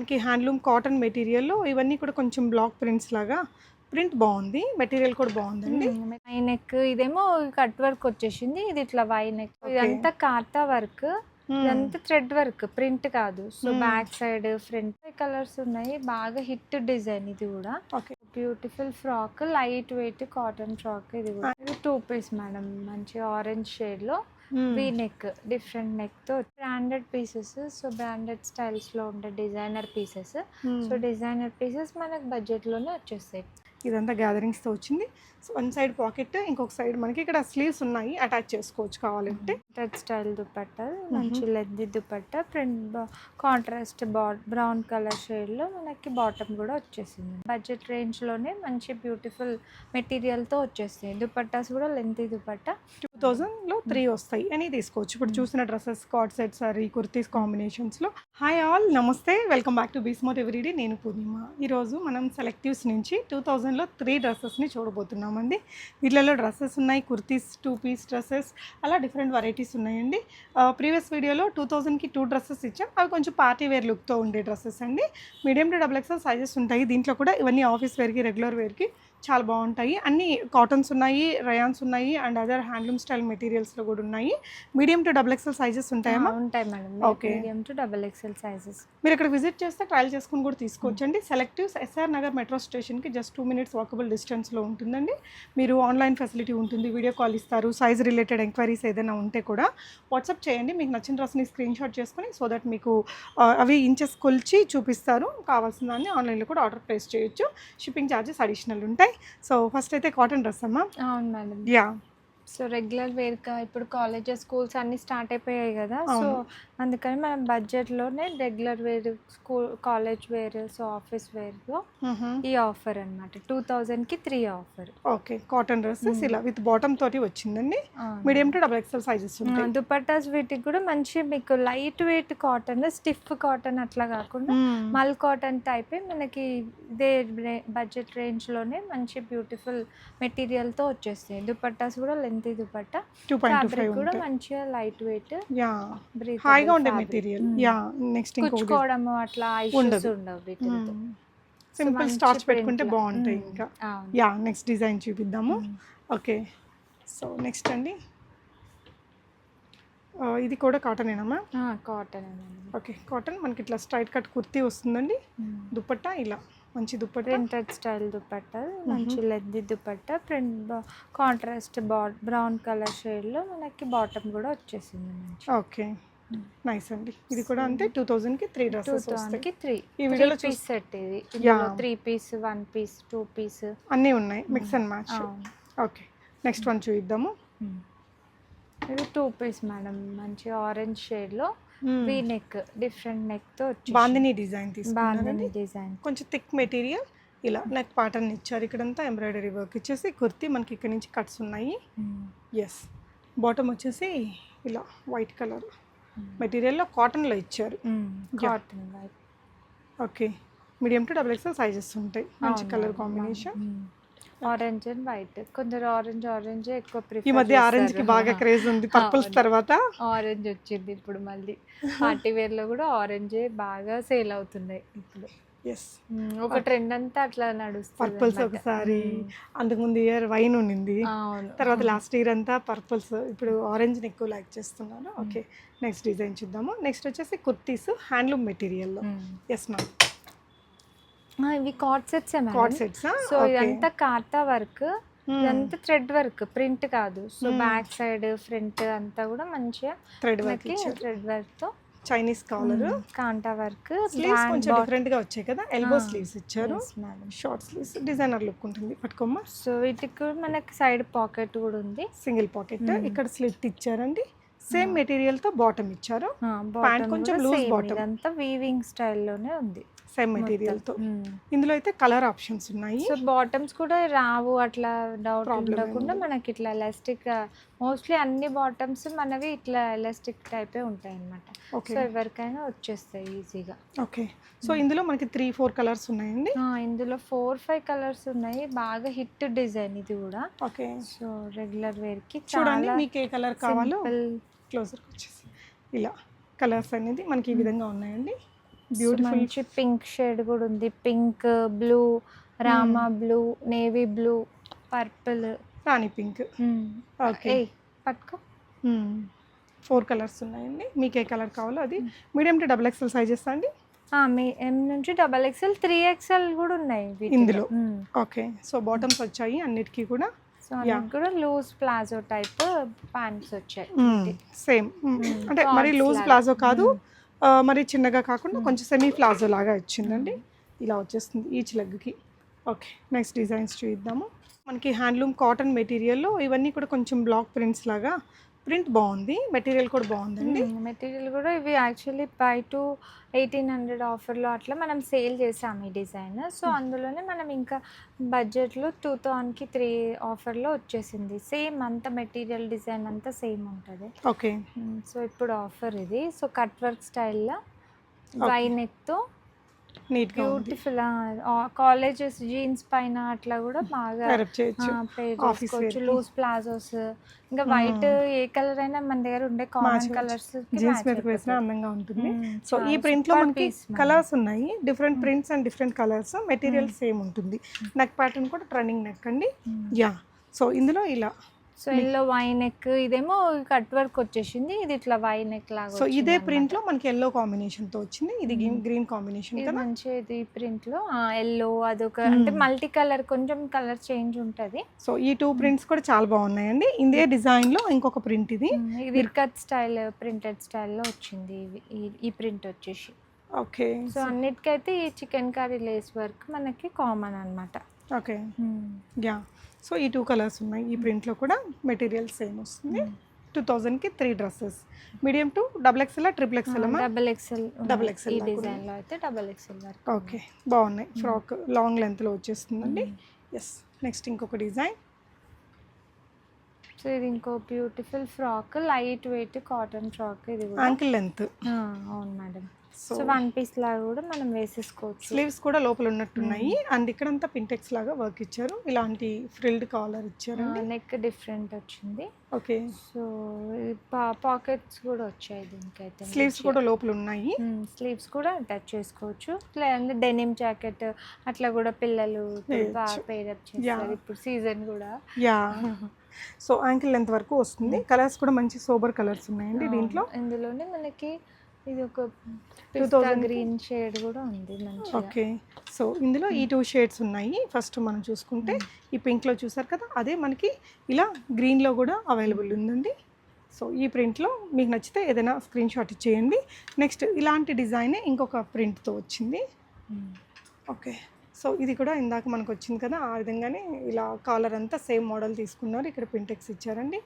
మనకి handloom cotton మెటీరియల్లో ఇవన్నీ కూడా కొంచెం బ్లాక్ ప్రింట్స్ లాగా ప్రింట్ బాగుంది. మెటీరియల్ కూడా బాగుందండి. వై నెక్ ఇదేమో కట్ వర్క్ వచ్చేసింది. ఇది ఇట్లా వై నెక్ ఇదంతా కాతా వర్క్. ఇదంతా థ్రెడ్ వర్క్ ప్రింట్ కాదు. So. Back side front colours ఉన్నాయి. బాగా హిట్ డిజైన్ ఇది కూడా. Okay. Beautiful frock light weight cotton frock ఇది కూడా. Two piece madam. మంచి ఆరెంజ్ షేడ్లో. వీ నెక్ డిఫరెంట్ నెక్తో బ్రాండెడ్ పీసెస్ సో బ్రాండెడ్ స్టైల్స్లో ఉండే designer pieces Hmm. So designer pieces మనకు బడ్జెట్లోనే వచ్చేస్తాయి. ఇదంతా గ్యాదరింగ్స్తో వచ్చింది. సో వన్ సైడ్ పాకెట్ ఇంకొక సైడ్ మనకి ఇక్కడ స్లీవ్స్ ఉన్నాయి అటాచ్ చేసుకోవచ్చు కావాలంటే. రెడ్ స్టైల్ దుపట్టా మంచి lengthy dupatta print contrast brown colour షేడ్లో మనకి బాటమ్ కూడా వచ్చేసింది. బడ్జెట్ రేంజ్లోనే మంచి బ్యూటిఫుల్ మెటీరియల్తో వచ్చేస్తాయి. దుపట్టాస్ కూడా లెంతీ దుపట్టా. థౌజండ్లో త్రీ వస్తాయి. అని తీసుకోవచ్చు. ఇప్పుడు చూసిన dresses cord set sari kurtis కాంబినేషన్స్లో. Hi all నమస్తే. వెల్కమ్ బ్యాక్ టు బీస్మోట్ ఎవ్రీడే నేను పూర్ణిమ. ఈరోజు మనం సెలెక్టివ్స్ నుంచి టూ థౌజండ్లో త్రీ డ్రెస్సెస్ని చూడబోతున్నామండి. వీటిలలో డ్రెస్సెస్ ఉన్నాయి. కుర్తీస్ టూ పీస్ డ్రెస్సెస్ అలా డిఫరెంట్ వెరైటీస్ ఉన్నాయండి. ప్రీవియస్ వీడియోలో టూ థౌజండ్కి టూ డ్రెస్సెస్ ఇచ్చాం. అవి కొంచెం పార్టీ వేర్ లుక్తో ఉండే డ్రెస్సెస్ అండి. Medium to double XL sizes ఉంటాయి. దీంట్లో కూడా ఇవన్నీ ఆఫీస్ వేర్కి రెగ్యులర్ వేర్కి చాలా బాగుంటాయి. అన్ని కాటన్స్ ఉన్నాయి రయాన్స్ ఉన్నాయి అండ్ అదర్ హ్యాండ్లూమ్ స్టైల్ మెటీరియల్స్లో కూడా ఉన్నాయి. Medium to double XL sizes ఉంటాయమ్మా? ఉంటాయి madam. Okay. Medium to double XL sizes. మీరు ఇక్కడ విజిట్ చేస్తే ట్రయల్ చేసుకుని కూడా తీసుకోవచ్చండి. సెలెక్టివ్స్ ఎస్ఆర్ నగర్ మెట్రో స్టేషన్కి జస్ట్ టూ మినిట్స్ వాకబుల్ డిస్టెన్స్లో ఉంటుందండి. మీరు ఆన్లైన్ ఫెసిలిటీ ఉంటుంది వీడియో కాల్ ఇస్తారు సైజ్ రిలేటెడ్ ఎంక్వైరీస్ ఏదైనా ఉంటే కూడా వాట్సాప్ చేయండి. మీకు నచ్చిన డ్రెస్ని స్క్రీన్ షాట్ చేసుకొని సో దట్ మీకు అవి ఇంచెస్ కొలిచి చూపిస్తారు. కావాల్సిన దాన్ని ఆన్లైన్లో కూడా ఆర్డర్ ప్లేస్ చేయొచ్చు. షిప్పింగ్ ఛార్జెస్ అడిషనల్ ఉంటాయి. సో ఫస్ట్ అయితే కాటన్ డ్రెస్ అమ్మా? అవును మేడం. యా సో రెగ్యులర్ వేర్గా ఇప్పుడు కాలేజెస్ స్కూల్స్ అన్ని స్టార్ట్ అయిపోయాయి కదా. సో. అందుకని మనం బడ్జెట్లోనే regular wear school college wear so office వేర్లో ఈ ఆఫర్ అనమాట టూ థౌజండ్కి three offer okay cotton dresses ఇలా విత్ బాటమ్ తోటి వచ్చిందండి. Medium to double XL sizes ఉంటాయి. దుపట్టాస్ వీటికి కూడా మంచి మీకు light weight cotton stiff cotton అట్లా కాకుండా. మల్ కాటన్ టైపే మనకి ఇదే బడ్జెట్ రేంజ్లోనే మంచి బ్యూటిఫుల్ మెటీరియల్తో వచ్చేస్తాయి. దుపట్టాస్ కూడా lengthy dupatta. Two point two fabric కూడా మంచిగా లైట్ వెయిట్ హాయిగా ఉండే మెటీరియల్. యా నెక్స్ట్ కుచ్చుకోవడం అట్లా ఐషూస్. ఉండవు వీటితో సింపుల్ స్టార్చ్ పెట్టుకుంటే. బాగుంటాయి. ఇంకా. యా నెక్స్ట్ డిజైన్ చూపిద్దాము. ఓకే. సో నెక్స్ట్ అండి. ఇది కూడా కాటనేనమ్మా కాటన్. ఓకే కాటన్ మనకి ఇట్లా స్ట్రైట్ కట్ కుర్తీ వస్తుందండి. దుపట్టా ఇలా. మంచి దుపట్టా ప్రింటెడ్ స్టైల్ దుపట్టా మంచి లెంది దుపట్టా ప్రింట్ కాంట్రాస్ట్ బా బ్రౌన్ కలర్ షేడ్లో మనకి బాటమ్ కూడా వచ్చేసింది మంచి. ఓకే. నైస్ అండి. ఇది కూడా అంటే టూ థౌజండ్కి త్రీ డ్రెస్సెస్ వస్తాయి. త్రీ. ఈ వీడియోలో పీస్ సెట్ ఇది. Three piece one piece two piece. అన్నీ ఉన్నాయి. Mix and match. Okay. Next one చూద్దాము. ఇది టూ పీస్ మేడం. మంచి ఆరెంజ్ షేడ్లో వీ నెక్ డిఫరెంట్ నెక్తో వచ్చి బాందిని డిజైన్ తీసుకున్నారండి డిజైన్ కొంచెం థిక్ మెటీరియల్ ఇలా నెక్ పాటర్న్ ఇచ్చారు ఇక్కడంతా ఎంబ్రాయిడరీ వర్క్ ఇచ్చేసి కుర్తీ మనకి ఇక్కడ నుంచి కట్స్ ఉన్నాయి. ఎస్ బాటమ్ వచ్చేసి ఇలా వైట్ కలర్ మెటీరియల్లో కాటన్లో ఇచ్చారు. Cotton okay medium to double XL sizes ఉంటాయి. మంచి colour combination orange and white కొందరు ఆరెంజ్ ఆరెంజ్ ఎక్కువ ఈ ప్రిఫర్ మధ్య ఆరెంజ్కి బాగా క్రేజ్ ఉంది. పర్పుల్స్. తర్వాత? ఆరెంజ్ వచ్చింది ఇప్పుడు మళ్ళీ. పార్టీ వేర్లో కూడా ఆరెంజే బాగా సేల్ అవుతున్నాయి ఇప్పుడు. ఒక ట్రెండ్ అంతా అట్లా నడుస్తుంది పర్పుల్స్. ఒకసారి. అంతకుముందు ఇయర్ వైన్ ఉండింది తర్వాత లాస్ట్ ఇయర్ అంతా పర్పుల్స్ ఇప్పుడు ఆరెంజ్ని ఎక్కువ లైక్ చేస్తున్నారు ఓకే నెక్స్ట్ డిజైన్ చూద్దాము. నెక్స్ట్ వచ్చేసి కుర్తీస్ హ్యాండ్లూమ్ మెటీరియల్లో. ఎస్ మ్యామ్ ఇవి cord sets cord sets so ఇదంతా కాతా వర్క్ ఇదంతా థ్రెడ్ వర్క్ ప్రింట్ కాదు. సో. బ్యాక్ సైడ్ ఫ్రంట్ అంతా కూడా మంచిగా థ్రెడ్ వర్క్ థ్రెడ్ వర్క్తో Chinese collar kantha work sleeves కొంచెం డిఫరెంట్గా వచ్చాయి కదా? Elbow Ah. స్లీవ్స్ ఇచ్చారు. షార్ట్ స్లీవ్స్ డిజైనర్ లుక్ ఉంటుంది. పట్టుకోమ్మా. సో వీటికి మనకి సైడ్ పాకెట్ కూడా ఉంది. Single pocket Hmm. ఇక్కడ స్లిట్ ఇచ్చారండి. సేమ్ మెటీరియల్తో బాటమ్ ఇచ్చారు. బాటమ్ కొంచెం same. bottom. ఇదంతా వీవింగ్ స్టైల్లోనే ఉంది. సేమ్ మెటీరియల్తో. ఇందులో అయితే కలర్ ఆప్షన్స్ ఉన్నాయి. సో బాటమ్స్ కూడా రావు అట్లా డౌట్ ఉండకుండా. మనకి ఇట్లా ఎలాస్టిక్ మోస్ట్లీ అన్ని బాటమ్స్ మనవి ఇట్లా ఎలాస్టిక్ టైపే ఉంటాయి అన్నమాట ఓకే సో ఎవరికైనా వచ్చేస్తాయి ఈజీగా ఓకే సో ఇందులో మనకి త్రీ ఫోర్ కలర్స్ ఉన్నాయండి? ఇందులో ఫోర్ ఫైవ్ కలర్స్ ఉన్నాయి. బాగా హిట్ డిజైన్ ఇది కూడా. ఓకే సో రెగ్యులర్ వేర్కి చూడండి చాలా మీకు ఏ కలర్ కావాలో. క్లోజర్కి వచ్చేసి ఇలా కలర్స్ అనేది మనకి ఈ విధంగా ఉన్నాయండి. బ్యూటిఫుల్ మంచి పింక్ షేడ్ కూడా ఉంది. Pink blue Rama blue navy blue purple. Rani pink. Okay పట్టుకో. ఫోర్ కలర్స్ ఉన్నాయండి. మీకు ఏ కలర్ కావాలో అది. Medium to double XL sizes అండి. మీ ఎం నుంచి డబల్ ఎక్స్ఎల్ త్రీ ఎక్స్ఎల్ కూడా ఉన్నాయి. ఇందులో. ఓకే సో బాటమ్స్ వచ్చాయి అన్నిటికీ కూడా. కూడా లూజ్ ప్లాజో టైప్ ప్యాంట్స్ వచ్చాయి సేమ్ అంటే మరి లూజ్. ప్లాజో కాదు. మరి చిన్నగా కాకుండా కొంచెం సెమీ ప్లాజో లాగా వచ్చిందండి ఇలా వచ్చేస్తుంది ఈచ్ లెగ్కి ఓకే నెక్స్ట్ డిజైన్స్ చూద్దాము మనకి హ్యాండ్లూమ్ కాటన్ మెటీరియల్లో ఇవన్నీ కూడా కొంచెం బ్లాక్ ప్రింట్స్ లాగా ప్రింట్ బాగుంది మెటీరియల్ కూడా బాగుందండి. మెటీరియల్ కూడా ఇవి actually buy two eighteen hundred ఆఫర్లో అట్లా మనం సేల్ చేసాం ఈ డిజైన్. సో అందులోనే మనం ఇంకా బడ్జెట్లో టూ థౌజండ్కి త్రీ ఆఫర్లో వచ్చేసింది. సేమ్ అంత మెటీరియల్ డిజైన్ అంతా సేమ్ ఉంటుంది. ఓకే. సో ఇప్పుడు ఆఫర్ ఇది. సో కట్ వర్క్ స్టైల్లో వై నెక్తో నీట్గా బ్యూటిఫుల్ కాలేజెస్ జీన్స్ పైన అట్లా కూడా బాగా చేసుకోవచ్చు. లూజ్ ప్లాజోస్ ఇంకా వైట్ ఏ కలర్ అయినా మన దగ్గర ఉండే కామన్ కలర్స్ జీన్స్ మీదకి వేసినా అందంగా ఉంటుంది. సో ఈ ప్రింట్లో మనకి కలర్స్ ఉన్నాయి. Different prints and different colours material same ఉంటుంది. నెక్ ప్యాటర్న్ కూడా ట్రెండింగ్ నెక్ అండి. యా సో ఇందులో ఇలా. సో ఎల్లో వై నెక్ ఇదేమో కట్ వర్క్ వచ్చేసింది. ఇది ఇట్లా వై నెక్ లాగా సో ఇదే. ప్రింట్లో మనకి ఎల్లో కాంబినేషన్తో వచ్చింది. ఇది. గ్రీన్ కాంబినేషన్ ఇది కదా? మంచి ఇది ప్రింట్లో ఎల్లో అదొక అంటే. మల్టీ కలర్ కొంచెం కలర్ చేంజ్ ఉంటది. సో ఈ టూ ప్రింట్స్ కూడా చాలా బాగున్నాయండి. ఇదే డిజైన్లో ఇంకొక ప్రింట్ ఇది. ఇది కట్ స్టైల్ ప్రింటెడ్ స్టైల్లో వచ్చింది ఈ ప్రింట్ వచ్చేసి. ఓకే. సో అన్నిటికైతే ఈ చికెన్ కర్రీ లేస్ వర్క్ మనకి కామన్ అనమాట ఓకే. యా. సో ఈ టూ కలర్స్ ఉన్నాయి. ఈ ప్రింట్లో కూడా మెటీరియల్ సేమ్ వస్తుంది. టూ థౌజండ్కి three dresses medium to double XL triple XL double XL Double XL ఈ దాకా డిజైన్లో అయితే డబుల్ వర్క్ ఓకే బాగున్నాయి. ఫ్రాక్ లాంగ్ లెంత్లో వచ్చేస్తుందండి. ఎస్ నెక్స్ట్ ఇంకొక డిజైన్ సో ఇది ఇంకో beautiful frock light weight cotton frock ఇది యాంకిల్ లెంత్ అవును మేడం సో వన్ పీస్ లాగా కూడా మనం వేసేసుకోవచ్చు. స్లీవ్స్ కూడా లోపల ఉన్నట్టున్నాయి. అండ్ ఇక్కడంతా పింటెక్స్ లాగా వర్క్ ఇచ్చారు. ఇలాంటి ఫ్రిల్డ్ కాలర్ ఇచ్చారండి. నెక్ డిఫరెంట్ వచ్చింది. ఓకే సో పాకెట్స్ కూడా వచ్చాయి దీనికైతే. స్లీవ్స్ కూడా లోపల ఉన్నాయి. స్లీవ్స్ కూడా అటాచ్ చేసుకోవచ్చు. లేదంటే డెనిమ్ జాకెట్ అట్లా కూడా పిల్లలు ఇప్పుడు. పేరప్ చేస్తారు. సీజన్ కూడా. యా సో యాంకిల్ లెంత్ వరకు వస్తుంది. కలర్స్ కూడా మంచి సోబర్ కలర్స్ ఉన్నాయండి దీంట్లో. ఇందులోనే మనకి ఇది ఒక 2000 కి? గ్రీన్ షేడ్ కూడా ఉంది మంచిగా. ఓకే. సో ఇందులో ఈ టూ షేడ్స్ ఉన్నాయి. ఫస్ట్ మనం చూసుకుంటే ఈ పింక్లో చూసారు కదా అదే మనకి ఇలా గ్రీన్లో కూడా అవైలబుల్ ఉందండి. సో ఈ ప్రింట్లో మీకు నచ్చితే ఏదైనా స్క్రీన్ షాట్ ఇచ్చేయండి. నెక్స్ట్ ఇలాంటి డిజైనే ఇంకొక ప్రింట్తో వచ్చింది. ఓకే. సో ఇది కూడా ఇందాక మనకు వచ్చింది కదా ఆ విధంగానే ఇలా కాలర్ అంతా సేమ్ మోడల్ తీసుకున్నారు. ఇక్కడ పింటెక్స్ ఇచ్చారండి.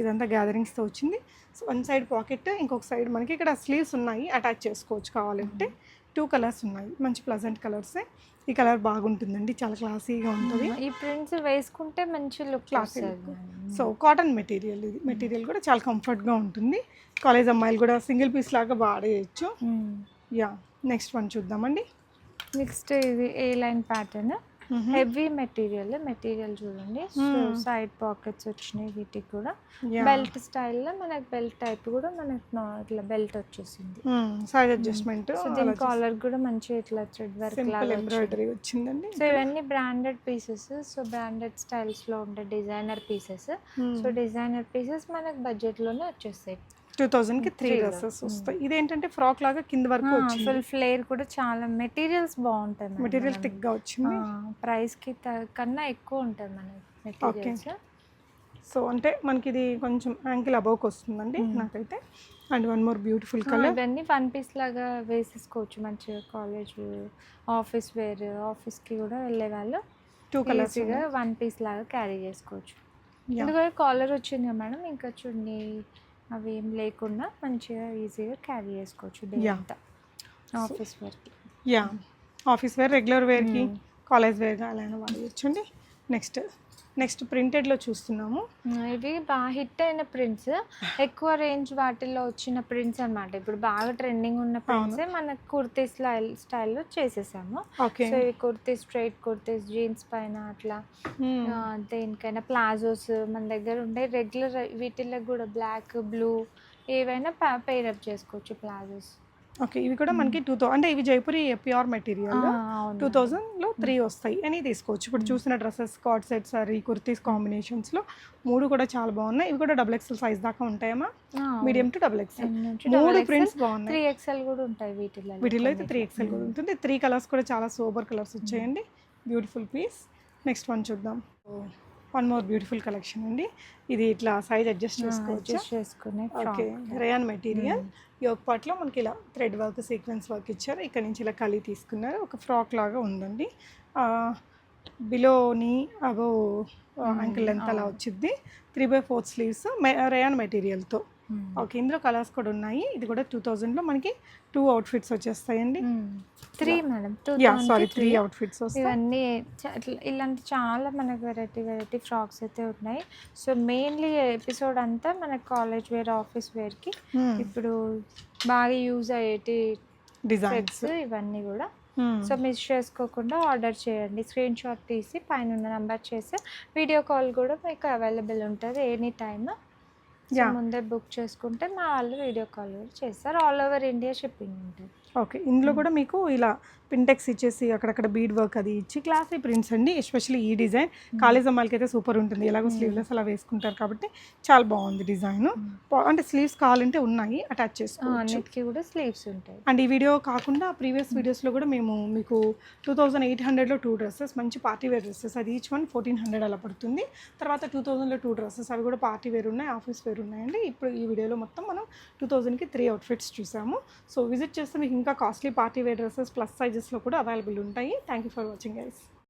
ఇదంతా గ్యాదరింగ్స్తో వచ్చింది. సో వన్ సైడ్ పాకెట్ ఇంకొక సైడ్ మనకి ఇక్కడ స్లీవ్స్ ఉన్నాయి. అటాచ్ చేసుకోవచ్చు కావాలంటే. టూ కలర్స్ ఉన్నాయి. మంచి ప్లజెంట్ కలర్సే ఈ కలర్ బాగుంటుందండి. చాలా క్లాసీగా ఉంటుంది. ఈ ప్రింట్స్ వేసుకుంటే మంచి లుక్ వస్తుంది సో కాటన్ మెటీరియల్ ఇది. మెటీరియల్ కూడా చాలా కంఫర్ట్గా ఉంటుంది. కాలేజ్ అమ్మాయిలు కూడా సింగిల్ పీస్ లాగా వాడేయచ్చు. యా నెక్స్ట్ వన్ చూద్దామండి. నెక్స్ట్ ఇది A line pattern heavy material material చూడండి. సో. సైడ్ పాకెట్స్ వచ్చినాయి వీటికి కూడా. బెల్ట్ స్టైల్లో మనకి బెల్ట్ టైప్ కూడా మనకి ఇట్లా బెల్ట్ వచ్చేసింది. సైజ్ అడ్జస్ట్మెంట్ సో దీని కాలర్ కూడా మంచి ఇట్లా థ్రెడ్ వర్క్. ఎంబ్రాయిడరీ వచ్చిందండి. సో ఇవన్నీ బ్రాండెడ్ పీసెస్ సో బ్రాండెడ్ స్టైల్స్లో ఉండే designer pieces so designer pieces మనకి బడ్జెట్లోనే వచ్చేస్తాయి. టూ థౌజండ్కి త్రీ. డ్రెస్సెస్ వస్తాయి. ఇదేంటంటే ఫ్రాక్ లాగా కింద వరకు ఫుల్ ఫ్లేర్ కూడా చాలా మెటీరియల్స్ బాగుంటాయి మెటీరియల్ థిక్గా వచ్చింది. ప్రైస్కి కన్నా ఎక్కువ ఉంటుంది మనకి మెటీరియల్స్ సో అంటే మనకి ఇది కొంచెం యాంకిల్ అబౌవ్కి వస్తుందండి Hmm. నాకైతే. And one more beautiful colour ఇవన్నీ వన్ పీస్ లాగా వేసేసుకోవచ్చు. మంచిగా కాలేజ్ ఆఫీస్ వేర్ ఆఫీస్కి కూడా వెళ్ళే వాళ్ళు. టూ కలర్స్ ఈజీగా వన్ పీస్ లాగా క్యారీ చేసుకోవచ్చు. ఎందుకంటే కాలర్ వచ్చింది మేడం ఇంకా చున్నీ అవి ఏం లేకుండా మంచిగా ఈజీగా క్యారీ చేసుకోవచ్చు డే Yeah. అంతా. Office work yeah office wear regular వేర్కి కాలేజ్ వేర్గా అలా వాడేయచ్చండి? నెక్స్ట్ నెక్స్ట్ ప్రింటెడ్లో చూస్తున్నాము. ఇవి బాగా హిట్ అయిన ప్రింట్స్. ఎక్కువ రేంజ్ వాటిల్లో వచ్చిన ప్రింట్స్ అన్నమాట. ఇప్పుడు బాగా ట్రెండింగ్ ఉన్న ప్రింట్స్ మనకు కుర్తీ స్టైల్ స్టైల్లో చేసేసాము. సో ఇవి కుర్తీ స్ట్రైట్ కుర్తీస్ జీన్స్ పైన అట్లా దేనికైనా ప్లాజోస్ మన దగ్గర ఉండే రెగ్యులర్ వీటిల్లో కూడా బ్లాక్ బ్లూ ఏవైనా పేరప్ చేసుకోవచ్చు ప్లాజోస్. ఓకే ఇవి కూడా మనకి టూ థౌ అంటే ఇవి జైపూరి ప్యూర్ మెటీరియల్. టూ థౌజండ్లో త్రీ వస్తాయి. అని తీసుకోవచ్చు. ఇప్పుడు చూసిన dresses coord set sorry kurtis కాంబినేషన్స్లో మూడు కూడా చాలా బాగున్నాయి. ఇవి కూడా డబుల్ ఎక్స్ఎల్ సైజ్ దాకా ఉంటాయమ్మా మీడియం టు డబుల్ ఎక్స్ఎల్ మూడు ప్రింట్స్ బాగున్నాయి. త్రీ ఎక్స్ఎల్ కూడా ఉంటాయి వీటిలో వీటిలో అయితే త్రీ ఎక్స్ఎల్ కూడా ఉంటుంది. త్రీ కలర్స్ కూడా చాలా సూపర్ కలర్స్ వచ్చాయండి. బ్యూటిఫుల్ పీస్ నెక్స్ట్ వన్ చూద్దాం. వన్ మోర్ బ్యూటిఫుల్ కలెక్షన్ అండి. ఇది ఇట్లా సైజ్ అడ్జస్ట్ చేసుకోవచ్చు? చేసుకునే ఓకే రేయాన్ మెటీరియల్ యోగ్ పార్ట్లో మనకి ఇలా థ్రెడ్ వర్క్ సీక్వెన్స్ వర్క్ ఇచ్చారు. ఇక్కడ నుంచి ఇలా కలి తీసుకున్నారు. ఒక ఫ్రాక్ లాగా ఉందండి. బిలోని అబో యాంకిల్ లెంత్ అలా వచ్చింది three by fourth sleeves rayon మెటీరియల్తో okay ఇందులో కలర్స్ కూడా ఉన్నాయి. ఇది కూడా టూ థౌజండ్లో మనకి టూ అవుట్ఫిట్స్ వచ్చేస్తాయండి. Three madam two sorry three outfits ఇవన్నీ ఇలాంటి చాలా మనకు వెరైటీ వెరైటీ ఫ్రాక్స్ అయితే ఉన్నాయి. సో మెయిన్లీ ఎపిసోడ్ అంతా మనకి కాలేజ్ వేర్ ఆఫీస్ వేర్కి Hmm. ఇప్పుడు బాగా యూజ్ అయ్యేటి డిజైన్స్ ఇవన్నీ కూడా. సో మిస్ చేసుకోకుండా ఆర్డర్ చేయండి. స్క్రీన్ షాట్ తీసి పైన ఉన్న నెంబర్ చేసి వీడియో కాల్ కూడా మీకు అవైలబుల్ ఉంటుంది ఎనీ టైమ్. ముందే బుక్ చేసుకుంటే మా వాళ్ళు వీడియో కాల్ చేస్తారు. ఆల్ ఓవర్ ఇండియా షిప్పింగ్ ఉంటుంది. ఓకే. ఇందులో కూడా మీకు ఇలా పింటెక్స్ ఇచ్చేసి అక్కడక్కడ బీడ్ వర్క్ అది ఇచ్చి క్లాసీ ప్రింట్స్ అండి ఎస్పెషల్లీ ఈ డిజైన్ కాలేజ్ అమ్మాయిలకి అయితే సూపర్ ఉంటుంది. ఎలాగో స్లీవ్లెస్ అలా వేసుకుంటారు కాబట్టి చాలా బాగుంది డిజైన్ అంటే స్లీవ్స్ కావాలంటే ఉన్నాయి అటాచ్ చేసుకోవచ్చు. అన్నిటికీ కూడా స్లీవ్స్ ఉంటాయి. అండ్ ఈ వీడియో కాకుండా ప్రీవియస్ వీడియోస్లో కూడా మేము మీకు టూ థౌజండ్ ఎయిట్ హండ్రెడ్లో టూ డ్రెస్సెస్ మంచి పార్టీ వేర్ డ్రెస్సెస్ అది ఈచ్ వన్ ఫోర్టీన్ హండ్రెడ్ అలా పడుతుంది. తర్వాత టూ థౌజండ్లో టూ డ్రెస్సెస్ అవి కూడా పార్టీ వేర్ ఉన్నాయి ఆఫీస్ వేర్ ఉన్నాయండి. ఇప్పుడు ఈ వీడియోలో మొత్తం మనం టూ థౌజండ్కి త్రీ అవుట్ఫిట్స్ చూసాము. సో విజిట్ చేస్తే మీకు ఇంకా costly party wear dresses plus సైజెస్లో కూడా అవైలబుల్ ఉంటాయి. Thank you for watching guys.